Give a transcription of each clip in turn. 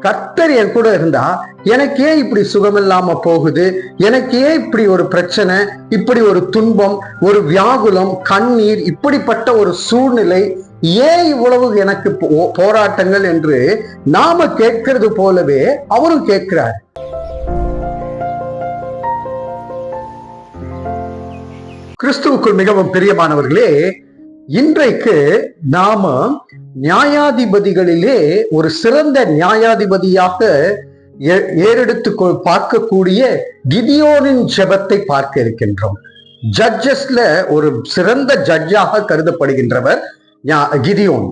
கர்த்தர் என் கூட இருந்தா எனக்கே இப்படி இப்படி சுகமில்லாம போகுது எனக்கே இப்படி ஒரு பிரச்சனை இப்படி ஒரு துன்பம் ஒரு வியாகுலம் கண்ணீர் இப்படிப்பட்ட ஒரு சூழ்நிலை ஏன் இவ்வளவு எனக்கு போ- போராட்டங்கள் என்று நாம கேட்கிறது போலவே அவரும் கேட்கிறார். கிறிஸ்துவுக்குள் மிகவும் பிரியமானவர்களே இன்றைக்கு நாம நியாயாதிபதிகளிலே ஒரு சிறந்த நியாயாதிபதியாக ஏ- ஏறெடுத்து பார்க்கக்கூடிய கிதியோனின் ஜெபத்தை பார்க்க இருக்கின்றோம். ஜட்ஜஸ்ல ஒரு சிறந்த ஜட்ஜாக கருதப்படுகின்றவர் கிதியோன்.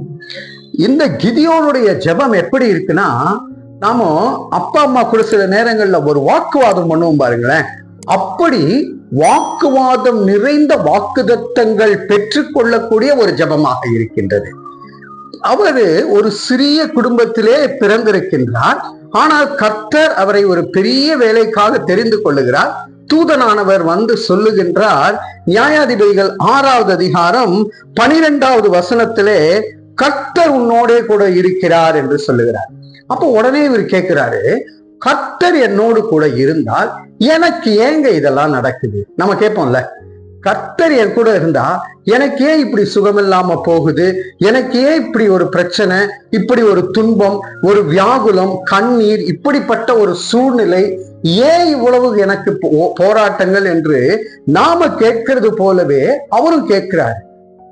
இந்த கிதியோனுடைய ஜெபம் எப்படி இருக்குன்னா நாம அப்பா அம்மா கூட சில நேரங்கள்ல ஒரு வாக்குவாதம் பண்ணுவோம் பாருங்களேன். அப்படி வாக்குவாதம் நிறைந்த வாக்குதத்தங்கள் பெற்றுக்கொள்ளக்கூடிய ஒரு ஜெபமாக இருக்கின்றது. அவரு ஒரு சிறிய குடும்பத்திலே பிறந்திருக்கின்றார். ஆனால் கர்த்தர் அவரை ஒரு பெரிய வேலைக்காக தெரிந்து கொள்ளுகிறார். தூதனானவர் வந்து சொல்லுகின்றார் நியாயாதிபதிகள் ஆறாவது அதிகாரம் பனிரெண்டாவது வசனத்திலே கர்த்தர் உன்னோடே கூட இருக்கிறார் என்று சொல்லுகிறார். அப்போ உடனே இவர் கேட்கிறாரு கர்த்தர் என்னோடு கூட இருந்தால் எனக்கு ஏங்க இதெல்லாம் நடக்குது? நம்ம கேட்போம்ல. கர்த்தர் என் கூட இருந்தா எனக்கே இப்படி சுகமில்லாம போகுது எனக்கே இப்படி ஒரு பிரச்சனை இப்படி ஒரு துன்பம் ஒரு வியாகுலம் கண்ணீர் இப்படிப்பட்ட ஒரு சூழ்நிலை ஏன் இவ்வளவு எனக்கு போ- போராட்டங்கள் என்று நாம கேட்கிறது போலவே அவரும் கேட்கிறார்.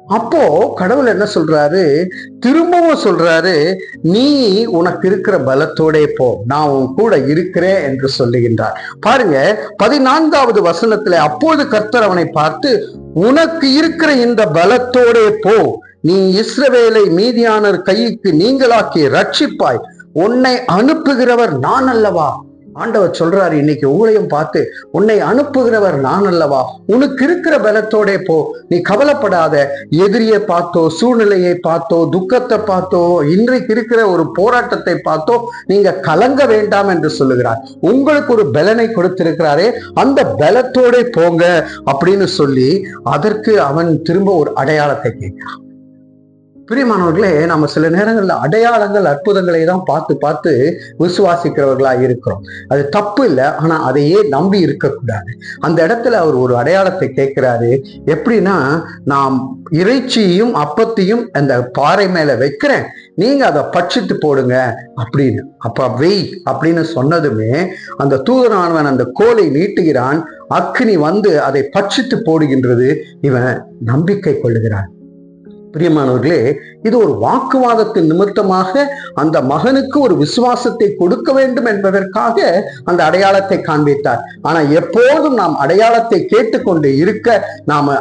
அப்போ கடவுள் என்ன சொல்றாரு? திரும்பவும் சொல்றாரு நீ உனக்கு இருக்கிற பலத்தோடே போ. நான் உன் கூட இருக்கிறேன் என்று சொல்லுகின்றார். பாருங்க பதினான்காவது வசனத்துல அப்போது கர்த்தர் அவனை பார்த்து உனக்கு இருக்கிற இந்த பலத்தோடே போ. நீ இஸ்ரவேலை மீதியானர் கைக்கு நீங்களாக்கி ரட்சிப்பாய். உன்னை அனுப்புகிறவர் நான் அல்லவா? ஆண்டவர் சொல்றாரு இன்னைக்கு உங்களையும் பார்த்து உன்னை அனுப்புகிறவர் நான் அல்லவா? உனக்கு இருக்கிற பலத்தோட போ. நீ கவலைப்படாத. எதிரியை பார்த்தோ சூழ்நிலையை பார்த்தோ துக்கத்தை பார்த்தோ இன்றைக்கு இருக்கிற ஒரு போராட்டத்தை பார்த்தோ நீங்க கலங்க வேண்டாம் என்று சொல்லுகிறார். உங்களுக்கு ஒரு பலனை கொடுத்திருக்கிறாரே அந்த பலத்தோட போங்க அப்படின்னு சொல்லி அதற்கு அவன் திரும்ப ஒரு அடையாளத்தை கேட்கிறான். பிரியமானவர்களே நம்ம சில நேரங்களில் அடையாளங்கள் அற்புதங்களை தான் பார்த்து பார்த்து விசுவாசிக்கிறவர்களா இருக்கிறோம். அது தப்பு இல்லை ஆனா அதையே நம்பி இருக்கக்கூடாது. அந்த இடத்துல அவர் ஒரு அடையாளத்தை கேட்கிறாரு. எப்படின்னா நாம் இறைச்சியையும் அப்பத்தையும் அந்த பாறை மேல வைக்கிறேன். நீங்க அதை பட்சித்து போடுங்க அப்படின்னு. அப்ப வெய் அப்படின்னு சொன்னதுமே அந்த தூதரானவன் அந்த கோலை நீட்டுகிறான். அக்னி வந்து அதை பட்சித்து போடுகின்றது இவன் நம்பிக்கை கொள்ளுகிறான். பிரியமானவர்களே இது ஒரு வாக்குவாதத்தின் நிமித்தமாக அந்த மகனுக்கு ஒரு விசுவாசத்தை கொடுக்க வேண்டும் என்பதற்காக அந்த அடையாளத்தை காண்பித்தார். ஆனா எப்போதும் நாம் அடையாளத்தை கேட்டுக்கொண்டு இருக்க நாம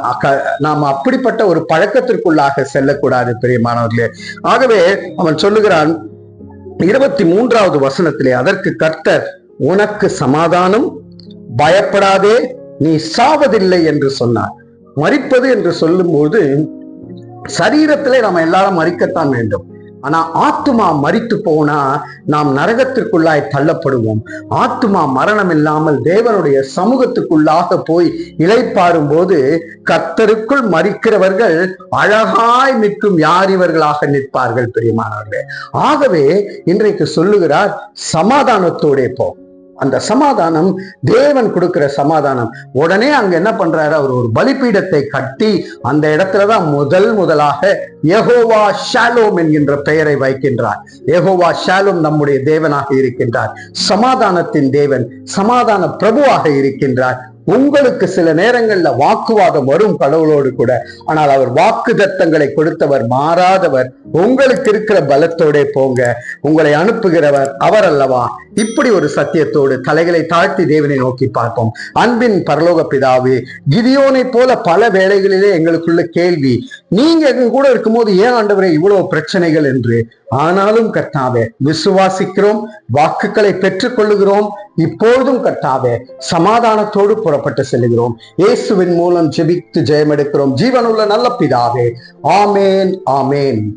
நாம் அப்படிப்பட்ட ஒரு பழக்கத்திற்குள்ளாக செல்லக்கூடாது பிரியமானவர்களே. ஆகவே அவன் சொல்லுகிறான் இருபத்தி மூன்றாவது வசனத்திலே அதற்கு கர்த்தர் உனக்கு சமாதானம் பயப்படாதே நீ சாவதில்லை என்று சொன்னார். மறிப்பது என்று சொல்லும்போது சரீரத்திலே நாம் எல்லாரும் மறிக்கத்தான் வேண்டும். ஆனா ஆத்துமா மரித்து போனா நாம் நரகத்திற்குள்ளாய் தள்ளப்படுவோம். ஆத்துமா மரணம் இல்லாமல் தேவனுடைய சமூகத்துக்குள்ளாக போய் இளைப்பாறும் போது கத்தருக்குள் மறிக்கிறவர்கள் அழகாய் நிற்கும் யார் இவர்களாக நிற்பார்கள் பிரியமானவர்களே. ஆகவே இன்றைக்கு சொல்லுகிறார் சமாதானத்தோடே போ. அந்த சமாதானம் தேவன் கொடுக்கிற சமாதானம். உடனே அங்க என்ன பண்றாரு? அவர் ஒரு பலிப்பீடத்தை கட்டி அந்த இடத்துலதான் முதல் முதலாக எகோவா ஷாலோம் என்கின்ற பெயரை வைக்கின்றார். எகோவா ஷாலோம் நம்முடைய தேவனாக இருக்கின்றார். சமாதானத்தின் தேவன் சமாதான பிரபுவாக இருக்கின்றார். உங்களுக்கு சில நேரங்கள்ல வாக்குவாதம் வரும் கடவுளோடு கூட. ஆனால் அவர் வாக்கு தத்தங்களை கொடுத்தவர் மாறாதவர். உங்களுக்கு இருக்கிற பலத்தோட போங்க. உங்களை அனுப்புகிறவர் அவர் அல்லவா இப்படி ஒரு சத்தியத்தோடு தலைகளை தாழ்த்தி தேவனை நோக்கி பார்ப்போம். அன்பின் பரலோக பிதாவே கிதியோனை போல பல வேளைகளிலே எங்களுக்குள்ள கேள்வி நீங்க எங்க கூட இருக்கும்போது ஏன் ஆண்டவரே இவ்வளவு பிரச்சனைகள் என்று? ஆனாலும் கர்த்தாவே விசுவாசிக்கிறோம் வாக்குகளை பெற்றுக் கொள்ளுகிறோம் இப்பொழுதும் கர்த்தாவே சமாதானத்தோடு புறப்பட்டு செல்கிறோம் இயேசுவின் மூலம் ஜெபித்து ஜெயமெடுக்கிறோம். ஜீவனுள்ள நல்ல பிதாவே ஆமேன் ஆமேன்.